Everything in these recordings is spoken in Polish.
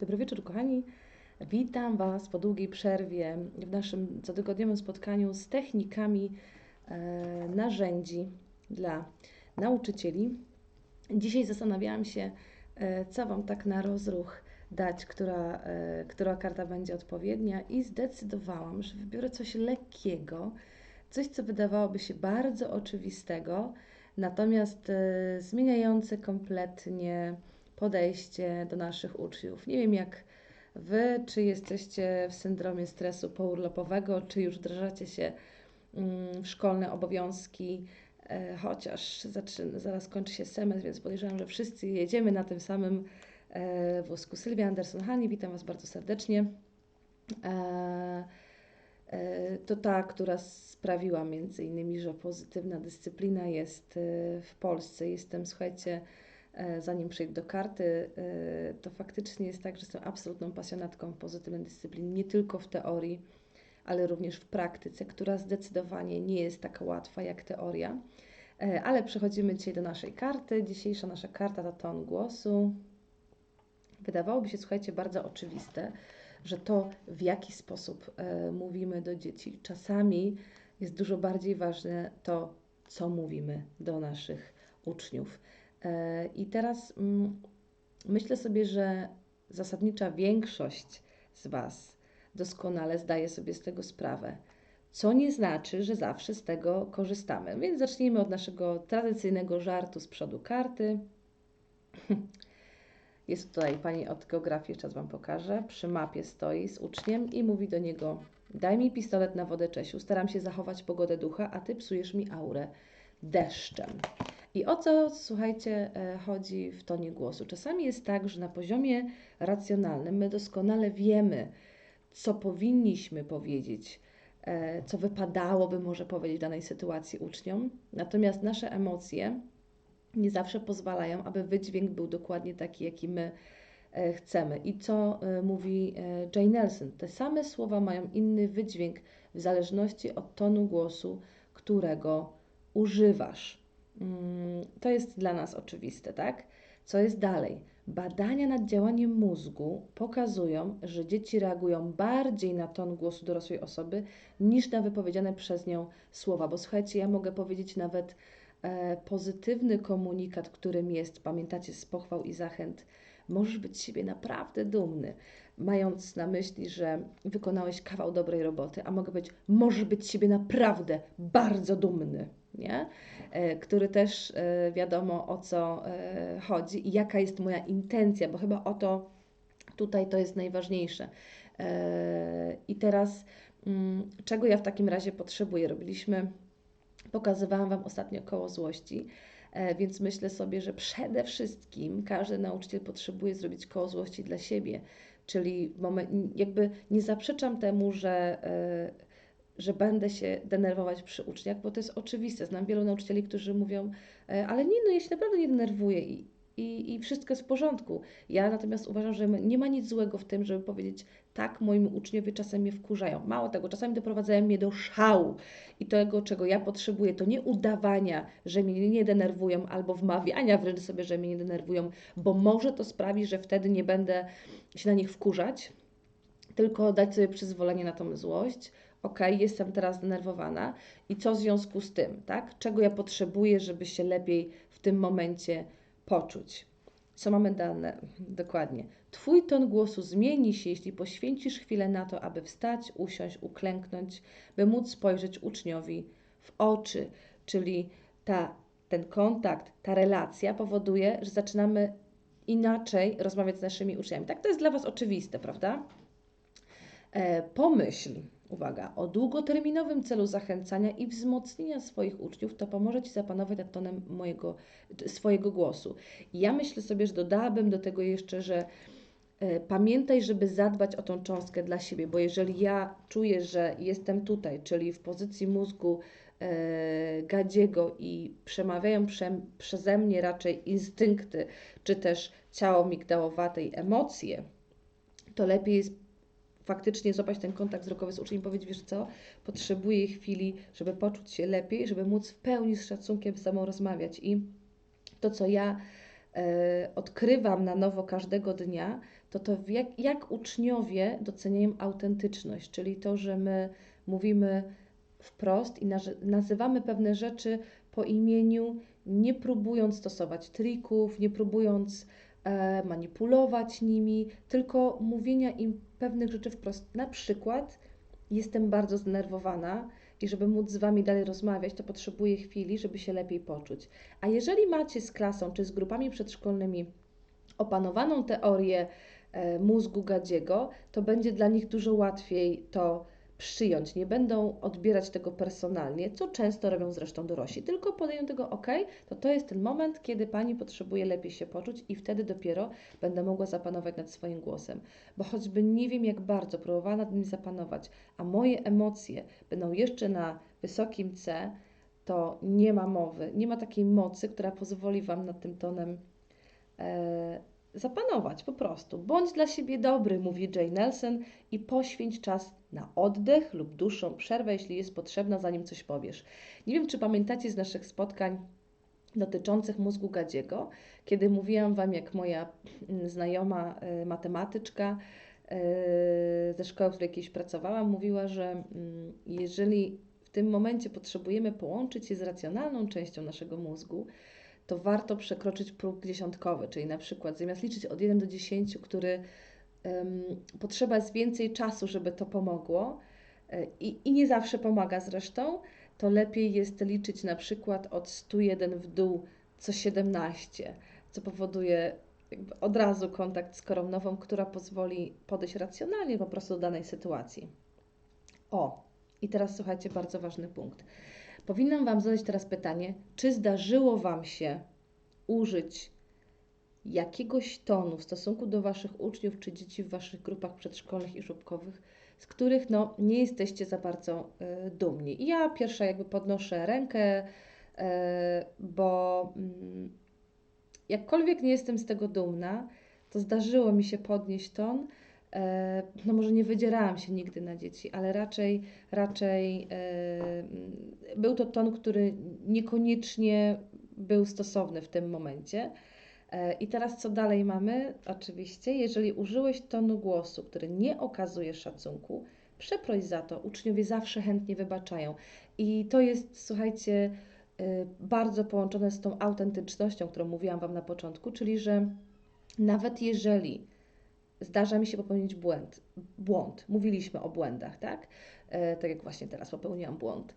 Dobry wieczór, kochani. Witam Was po długiej przerwie w naszym cotygodniowym spotkaniu z technikami e, narzędzi dla nauczycieli. Dzisiaj zastanawiałam się, e, co Wam tak na rozruch dać, która, e, która karta będzie odpowiednia, i zdecydowałam, że wybiorę coś lekkiego, coś, co wydawałoby się bardzo oczywistego, natomiast e, zmieniające kompletnie podejście do naszych uczniów. Nie wiem jak Wy, czy jesteście w syndromie stresu pourlopowego, czy już wdrażacie się mm, w szkolne obowiązki, e, chociaż zaraz kończy się semestr, więc podejrzewam, że wszyscy jedziemy na tym samym e, wózku. Sylwia Anderson-Hani, witam Was bardzo serdecznie. E, to ta, która sprawiła między innymi, że pozytywna dyscyplina jest w Polsce. Jestem, słuchajcie, zanim przejdę do karty, e, to faktycznie jest tak, że jestem absolutną pasjonatką pozytywnej dyscypliny, nie tylko w teorii, ale również w praktyce, która zdecydowanie nie jest taka łatwa jak teoria. E, ale przechodzimy dzisiaj do naszej karty. Dzisiejsza nasza karta to ton głosu. Wydawałoby się, słuchajcie, bardzo oczywiste, że to w jaki sposób mówimy do dzieci. Czasami jest dużo bardziej ważne to, co mówimy do naszych uczniów. E, I teraz mm, myślę sobie, że zasadnicza większość z Was doskonale zdaje sobie z tego sprawę, co nie znaczy, że zawsze z tego korzystamy. Więc zacznijmy od naszego tradycyjnego żartu z przodu karty. Jest tutaj pani od geografii, czas Wam pokażę. Przy mapie stoi z uczniem i mówi do niego: Daj mi pistolet na wodę, Czesiu. Staram się zachować pogodę ducha, a ty psujesz mi aurę deszczem. I o co, słuchajcie, e, chodzi w tonie głosu? Czasami jest tak, że na poziomie racjonalnym my doskonale wiemy, co powinniśmy powiedzieć, e, co wypadałoby może powiedzieć w danej sytuacji uczniom, natomiast nasze emocje nie zawsze pozwalają, aby wydźwięk był dokładnie taki, jaki my e, chcemy. I co mówi Jane Nelson? Te same słowa mają inny wydźwięk w zależności od tonu głosu, którego używasz. Mm, to jest dla nas oczywiste, tak? Co jest dalej? Badania nad działaniem mózgu pokazują, że dzieci reagują bardziej na ton głosu dorosłej osoby niż na wypowiedziane przez nią słowa. Bo słuchajcie, ja mogę powiedzieć nawet e, pozytywny komunikat, którym jest, pamiętacie, z pochwał i zachęt, możesz być siebie naprawdę dumny, mając na myśli, że wykonałeś kawał dobrej roboty, a mogę być, możesz być siebie naprawdę bardzo dumny nie? E, który też e, wiadomo o co e, chodzi i jaka jest moja intencja, bo chyba o to tutaj to jest najważniejsze. I teraz, mm, czego ja w takim razie potrzebuję? Robiliśmy, pokazywałam Wam ostatnio koło złości. Więc myślę sobie, że przede wszystkim każdy nauczyciel potrzebuje zrobić koło złości dla siebie. Czyli moment, jakby nie zaprzeczam temu, że że będę się denerwować przy uczniach, bo to jest oczywiste. Znam wielu nauczycieli, którzy mówią, e, ale nie, no ja się naprawdę nie denerwuję i, i, i wszystko jest w porządku. Ja natomiast uważam, że nie ma nic złego w tym, żeby powiedzieć, tak, moi uczniowie czasem mnie wkurzają. Mało tego, czasami doprowadzają mnie do szału i tego, czego ja potrzebuję, to nie udawania, że mnie nie denerwują, albo wmawiania wręcz sobie, że mnie nie denerwują, bo może to sprawi, że wtedy nie będę się na nich wkurzać, tylko dać sobie przyzwolenie na tą złość, ok, jestem teraz zdenerwowana i co w związku z tym, tak? Czego ja potrzebuję, żeby się lepiej w tym momencie poczuć? Co mamy dane? Dokładnie. Twój ton głosu zmieni się, jeśli poświęcisz chwilę na to, aby wstać, usiąść, uklęknąć, by móc spojrzeć uczniowi w oczy. Czyli ta, ten kontakt, ta relacja powoduje, że zaczynamy inaczej rozmawiać z naszymi uczniami. Tak to jest dla Was oczywiste, prawda? E, pomyśl, uwaga, o długoterminowym celu zachęcania i wzmocnienia swoich uczniów, to pomoże Ci zapanować nad tonem mojego, swojego głosu. I ja myślę sobie, że dodałabym do tego jeszcze, że e, pamiętaj, żeby zadbać o tą cząstkę dla siebie, bo jeżeli ja czuję, że jestem tutaj, czyli w pozycji mózgu e, gadziego i przemawiają prze, przeze mnie raczej instynkty, czy też ciało migdałowate emocje, to lepiej jest faktycznie złapać ten kontakt wzrokowy z uczniem i powiedzieć, wiesz co, potrzebuję chwili, żeby poczuć się lepiej, żeby móc w pełni z szacunkiem z sobą rozmawiać. I to, co ja e, odkrywam na nowo każdego dnia, to to jak, jak uczniowie doceniają autentyczność, czyli to, że my mówimy wprost i nazywamy pewne rzeczy po imieniu, nie próbując stosować trików, nie próbując manipulować nimi, tylko mówienia im pewnych rzeczy wprost. Na przykład jestem bardzo zdenerwowana i żeby móc z Wami dalej rozmawiać, to potrzebuję chwili, żeby się lepiej poczuć. A jeżeli macie z klasą czy z grupami przedszkolnymi opanowaną teorię e, mózgu gadziego, to będzie dla nich dużo łatwiej to przyjąć, nie będą odbierać tego personalnie, co często robią zresztą dorośli, tylko podają tego, ok, to to jest ten moment, kiedy pani potrzebuje lepiej się poczuć i wtedy dopiero będę mogła zapanować nad swoim głosem. Bo choćby nie wiem, jak bardzo próbowała nad nim zapanować, a moje emocje będą jeszcze na wysokim C, to nie ma mowy, nie ma takiej mocy, która pozwoli Wam nad tym tonem e, zapanować po prostu. Bądź dla siebie dobry, mówi Jay Nelson, i poświęć czas na oddech lub dłuższą przerwę, jeśli jest potrzebna, zanim coś powiesz. Nie wiem, czy pamiętacie z naszych spotkań dotyczących mózgu gadziego, kiedy mówiłam Wam, jak moja mm, znajoma y, matematyczka y, ze szkoły, w której kiedyś pracowałam, mówiła, że mm, jeżeli w tym momencie potrzebujemy połączyć się z racjonalną częścią naszego mózgu, to warto przekroczyć próg dziesiątkowy, czyli na przykład zamiast liczyć od 1 do 10, który potrzeba jest więcej czasu, żeby to pomogło e, i, i nie zawsze pomaga zresztą, to lepiej jest liczyć na przykład od 101 w dół co 17, co powoduje od razu kontakt z korą nową, która pozwoli podejść racjonalnie po prostu do danej sytuacji. O, i teraz słuchajcie, bardzo ważny punkt. Powinnam Wam zadać teraz pytanie, czy zdarzyło Wam się użyć jakiegoś tonu w stosunku do Waszych uczniów czy dzieci w Waszych grupach przedszkolnych i żłobkowych, z których no, nie jesteście za bardzo y, dumni. I ja pierwsza jakby podnoszę rękę, y, bo y, jakkolwiek nie jestem z tego dumna, to zdarzyło mi się podnieść ton, E, no może nie wydzierałam się nigdy na dzieci, ale raczej, raczej był to ton, który niekoniecznie był stosowny w tym momencie. E, I teraz co dalej mamy? Oczywiście, jeżeli użyłeś tonu głosu, który nie okazuje szacunku, przeproś za to. Uczniowie zawsze chętnie wybaczają. I to jest, słuchajcie, bardzo połączone z tą autentycznością, którą mówiłam Wam na początku, czyli że nawet jeżeli zdarza mi się popełnić błęd, błąd. Mówiliśmy o błędach, tak? E, tak jak właśnie teraz popełniłam błąd.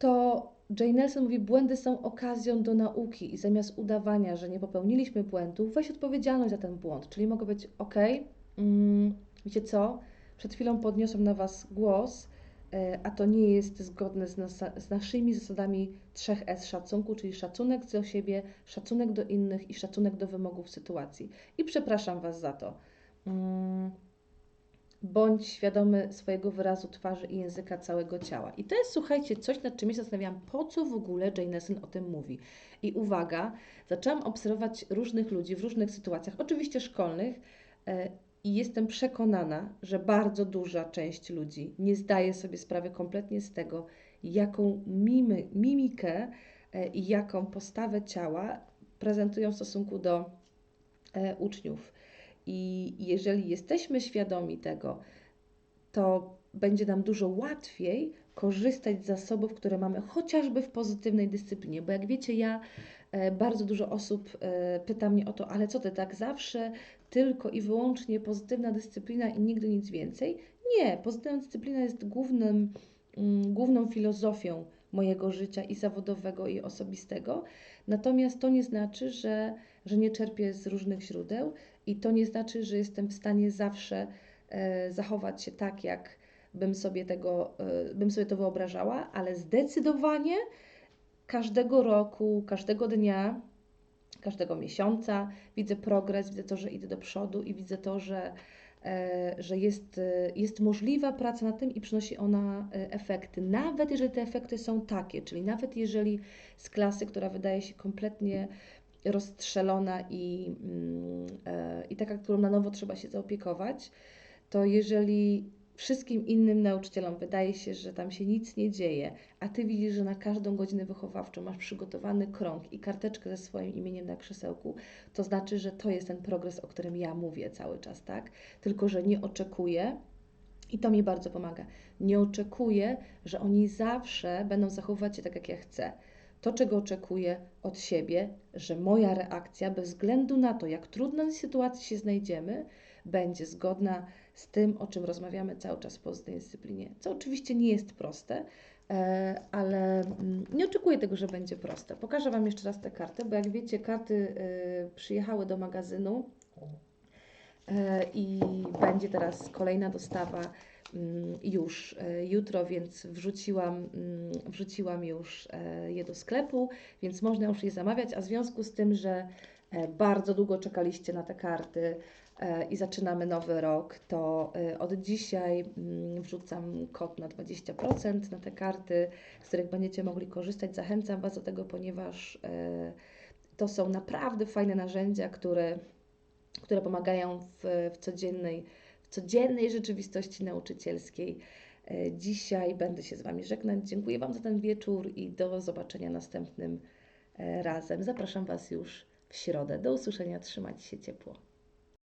To Jane Nelson mówi, błędy są okazją do nauki i zamiast udawania, że nie popełniliśmy błędu, weź odpowiedzialność za ten błąd. Czyli mogę być, ok, mm, wiecie co, przed chwilą podniosłem na Was głos, e, a to nie jest zgodne z, nas, z naszymi zasadami 3S szacunku, czyli szacunek do siebie, szacunek do innych i szacunek do wymogów sytuacji. I przepraszam Was za to. Mm, bądź świadomy swojego wyrazu twarzy i języka całego ciała. I to jest, słuchajcie, coś, nad czym się zastanawiałam, po co w ogóle Jane Austen o tym mówi. I uwaga, zaczęłam obserwować różnych ludzi w różnych sytuacjach, oczywiście szkolnych, e, i jestem przekonana, że bardzo duża część ludzi nie zdaje sobie sprawy kompletnie z tego, jaką mimy, mimikę e, i jaką postawę ciała prezentują w stosunku do e, uczniów. I jeżeli jesteśmy świadomi tego, to będzie nam dużo łatwiej korzystać z zasobów, które mamy chociażby w pozytywnej dyscyplinie. Bo jak wiecie, ja e, bardzo dużo osób e, pyta mnie o to, ale co ty tak zawsze tylko i wyłącznie pozytywna dyscyplina i nigdy nic więcej? Nie, pozytywna dyscyplina jest głównym, mm, główną filozofią mojego życia i zawodowego, i osobistego. Natomiast to nie znaczy, że, że nie czerpię z różnych źródeł i to nie znaczy, że jestem w stanie zawsze e, zachować się tak, jak bym sobie, tego, e, bym sobie to wyobrażała, ale zdecydowanie każdego roku, każdego dnia, każdego miesiąca widzę progres, widzę to, że idę do przodu i widzę to, że, e, że jest, jest możliwa praca nad tym i przynosi ona efekty. Nawet jeżeli te efekty są takie, czyli nawet jeżeli z klasy, która wydaje się kompletnie rozstrzelona i, mm, e, i taka, którą na nowo trzeba się zaopiekować, to jeżeli Wszystkim innym nauczycielom wydaje się, że tam się nic nie dzieje, a ty widzisz, że na każdą godzinę wychowawczą masz przygotowany krąg i karteczkę ze swoim imieniem na krzesełku, to znaczy, że to jest ten progres, o którym ja mówię cały czas, tak? Tylko, że nie oczekuję, i to mi bardzo pomaga, nie oczekuję, że oni zawsze będą zachowywać się tak, jak ja chcę. To, czego oczekuję od siebie, że moja reakcja, bez względu na to, jak trudnej sytuacji się znajdziemy, będzie zgodna z tym, o czym rozmawiamy cały czas w pozytywnej dyscyplinie. Co oczywiście nie jest proste, e, ale mm, nie oczekuję tego, że będzie proste. Pokażę Wam jeszcze raz te karty, bo jak wiecie, karty e, przyjechały do magazynu i będzie teraz kolejna dostawa mm, już jutro, więc wrzuciłam, mm, wrzuciłam już je do sklepu, więc można już je zamawiać, a w związku z tym, że bardzo długo czekaliście na te karty, E, i zaczynamy nowy rok, to e, od dzisiaj mm, wrzucam kod na 20% na te karty, z których będziecie mogli korzystać. Zachęcam Was do tego, ponieważ e, to są naprawdę fajne narzędzia, które, które pomagają w, w, codziennej, w codziennej rzeczywistości nauczycielskiej. Dzisiaj będę się z Wami żegnać. Dziękuję Wam za ten wieczór i do zobaczenia następnym razem. Zapraszam Was już w środę. Do usłyszenia. Trzymajcie się ciepło.